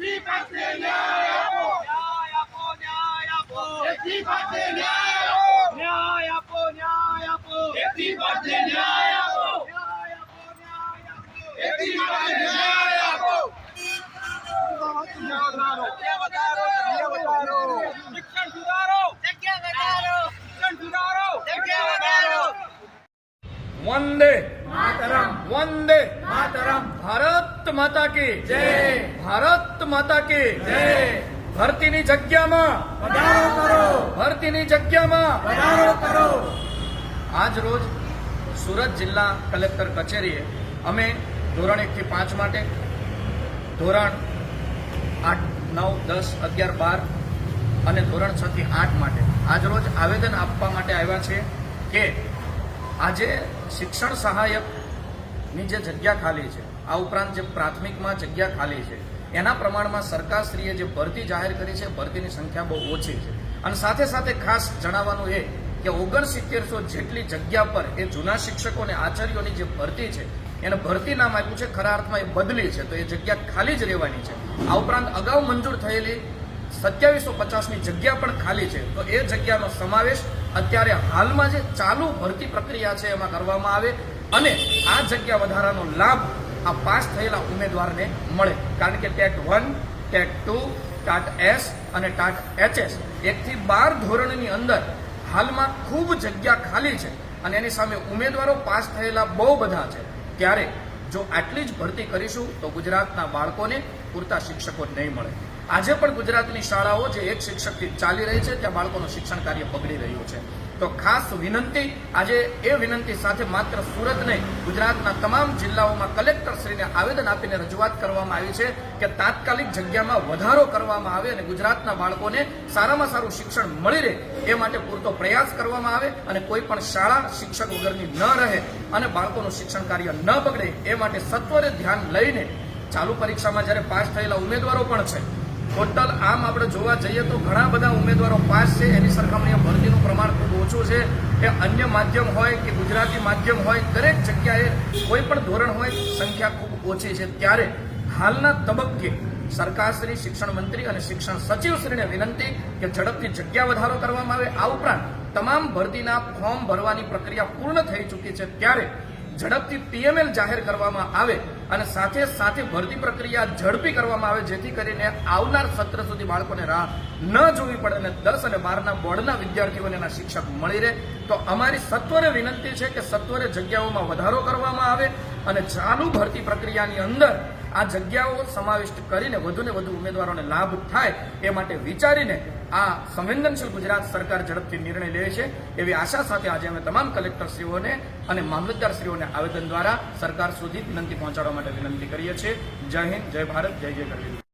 પાસે ન્યાય આપો ન્યાય આપો ન્યાય આપો એસટી પાસે ન્યાય આપો ન્યાય આપો ન્યાય આપો એસટી પાસે ન્યાય આપો ન્યાય આપો ન્યાય આપો એસટી પાસે ન્યાય આપો શિક્ષણ સુધારો જગ્યા વધારો શિક્ષણ સુધારો જગ્યા વધારો વંદે માતરમ. વંદે માતરમ. ભારત માતા કી જય. ભારત માતા કી. જય ભરતીની જગ્યામાં વધારો કરો. ભરતીની જગ્યામાં વધારો કરો. આજ રોજ સુરત જિલ્લા કલેક્ટર કચેરીએ અમે ધોરણ એકથી પાંચ માટે ધોરણ આઠ નવ દસ અગિયાર બાર અને ધોરણ છ થી આઠ માટે આજ રોજ આવેદન આપવા માટે આવ્યા છે કે આજે શિક્ષણ સહાયકની જે જગ્યા ખાલી છે આ ઉપરાંત જે પ્રાથમિકમાં જગ્યા ખાલી છે એના પ્રમાણમાં સરકારશ્રીએ જે ભરતી જાહેર કરી છે, ભરતીની સંખ્યા બહુ ઓછી છે. અને સાથે સાથે ખાસ જણાવવાનું એ કે ઓગણસિત્તેરસો જેટલી જગ્યા પર એ જૂના શિક્ષકો અને આચાર્યોની જે ભરતી છે, એને ભરતી નામ આપ્યું છે, ખરા અર્થમાં એ બદલી છે. તો એ જગ્યા ખાલી જ રહેવાની છે. આ ઉપરાંત અગાઉ મંજૂર થયેલી સત્યાવીસો પચાસની જગ્યા પણ ખાલી છે. તો એ જગ્યાનો સમાવેશ અત્યારે હાલમાં જે ચાલુ ભરતી પ્રક્રિયા છે, એમાં કરવામાં આવે. અને આ જગ્યા વધારાનો લાભ આ પાસ થયેલા ઉમેદવારને મળે. કારણ કે TET one, TET two, TAT S અને ટાટ એચએસ એકથી બાર ધોરણની અંદર હાલમાં ખૂબ જગ્યા ખાલી છે અને એની સામે ઉમેદવારો પાસ થયેલા બહુ બધા છે. ત્યારે જો આટલી જ ભરતી કરીશું તો ગુજરાતના બાળકોને પૂરતા શિક્ષકો નહીં મળે. આજે પણ ગુજરાતની શાળાઓ જે એક શિક્ષકથી ચાલી રહી છે, ત્યાં બાળકોનું શિક્ષણ કાર્ય બગડી રહ્યું છે. તો ખાસ વિનંતી, આજે એ વિનંતી સાથે માત્ર સુરત નહીં, ગુજરાતના તમામ જિલ્લાઓમાં કલેક્ટરશ્રીને આવેદન આપીને રજૂઆત કરવામાં આવી છે કે તાત્કાલિક જગ્યામાં વધારો કરવામાં આવે અને ગુજરાતના બાળકોને સારામાં સારું શિક્ષણ મળી રહે, એ માટે પૂરતો પ્રયાસ કરવામાં આવે અને કોઈ પણ શાળા શિક્ષક વગરની ન રહે અને બાળકોનું શિક્ષણ કાર્ય ન બગડે, એ માટે સત્વરે ધ્યાન લઈને ચાલુ પરીક્ષામાં જ્યારે પાસ થયેલા ઉમેદવારો પણ છે ટોટલ આમ આપણે જોવા જઈએ તો ઘણા બધા ઉમેદવારો પાસ છે. એની સરખામણીએ ભરતીનું પ્રમાણ ખૂબ ઓછું છે. એ અન્ય માધ્યમ હોય કે ગુજરાતી માધ્યમ હોય, દરેક જગ્યાએ કોઈ પણ ધોરણ હોય, સંખ્યા ખૂબ ઓછી છે. ત્યારે હાલના તબક્કે સરકારશ્રી શિક્ષણ મંત્રી અને શિક્ષણ સચિવશ્રીને વિનંતી કે ઝડપથી જગ્યા વધારો કરવામાં આવે. આ ઉપરાંત તમામ ભરતીના ફોર્મ ભરવાની પ્રક્રિયા પૂર્ણ થઈ ચૂકી છે. ત્યારે ઝડપથી પીએમએલ જાહેર કરવામાં આવે અને સાથે સાથે ભરતી પ્રક્રિયા ઝડપી કરવામાં આવે, જેથી કરીને આવનાર સત્ર સુધી બાળકોને રાહ ન જોવી પડે અને દસ અને બારના બોર્ડના વિદ્યાર્થીઓને એના શિક્ષક મળી રહે. તો અમારી સત્વરે વિનંતી છે કે સત્વરે જગ્યાઓમાં વધારો કરવામાં આવે અને ચાલુ ભરતી પ્રક્રિયાની અંદર આ જગ્યાઓ સમાવિષ્ટ કરીને વધુને વધુ ઉમેદવારોને લાભ થાય એ માટે વિચારીને આ સંવેદનશીલ ગુજરાત સરકાર ઝડપથી નિર્ણય લે છે. એવી આશા સાથે આજે અમે તમામ કલેક્ટરશ્રીઓને અને મામલતદારશ્રીઓને આવેદન દ્વારા સરકાર સુધી વિનંતી પહોંચાડવા માટે વિનંતી કરીએ છીએ. જય હિન્દ, જય ભારત, જય જય ગરવી.